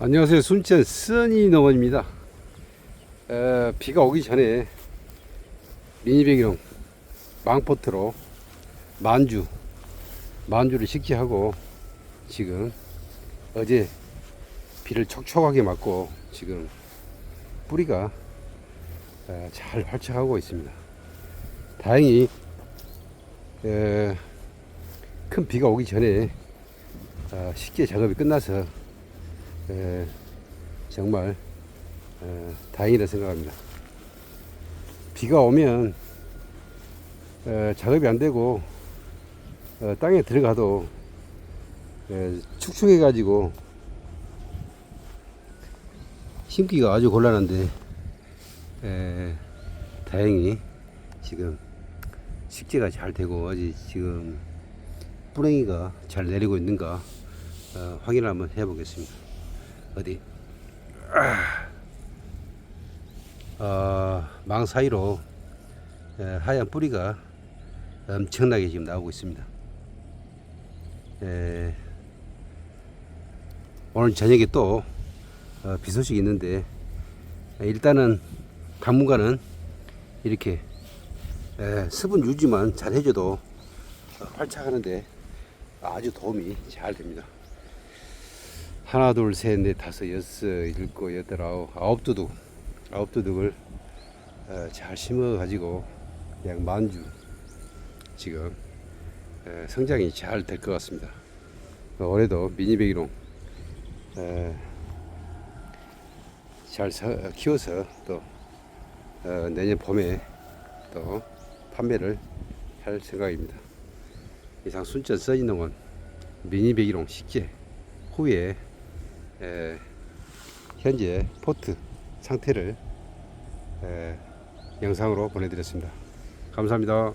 안녕하세요. 순천 써니 농원입니다. 에, 비가 오기 전에 미니배기용 망포트로 만주 만주를 식재하고 지금 어제 비를 촉촉하게 맞고 지금 뿌리가 에, 잘 활착하고 있습니다. 다행히 에, 큰 비가 오기 전에 아, 식재 작업이 끝나서 에, 정말 에, 다행이라 생각합니다. 비가 오면 에, 작업이 안 되고 어, 땅에 들어가도 에, 축축해 가지고 심기가 아주 곤란한데 에, 다행히 지금 식재가 잘 되고 아직 지금 뿌랭이가 잘 내리고 있는가 어, 확인을 한번 해보겠습니다. 어디 어, 망 사이로 에, 하얀 뿌리가 엄청나게 지금 나오고 있습니다. 에, 오늘 저녁에 또 어, 비 소식이 있는데 에, 일단은 당분간은 이렇게 에, 수분 유지만 잘 해줘도 어, 활착하는데 아주 도움이 잘 됩니다. 하나 둘 셋 넷 다섯 여섯 일곱 여덟 아홉 아홉 두둑 아홉 두둑을 어, 잘 심어 가지고 약 만주 지금 에, 성장이 잘 될 것 같습니다. 어, 올해도 미니배기롱 에, 잘 서- 키워서 또 어, 내년 봄에 또 판매를 할 생각입니다. 이상 순천 써지농원 미니배기롱 식재 후에 에, 현재 포트 상태를 에, 영상으로 보내드렸습니다. 감사합니다.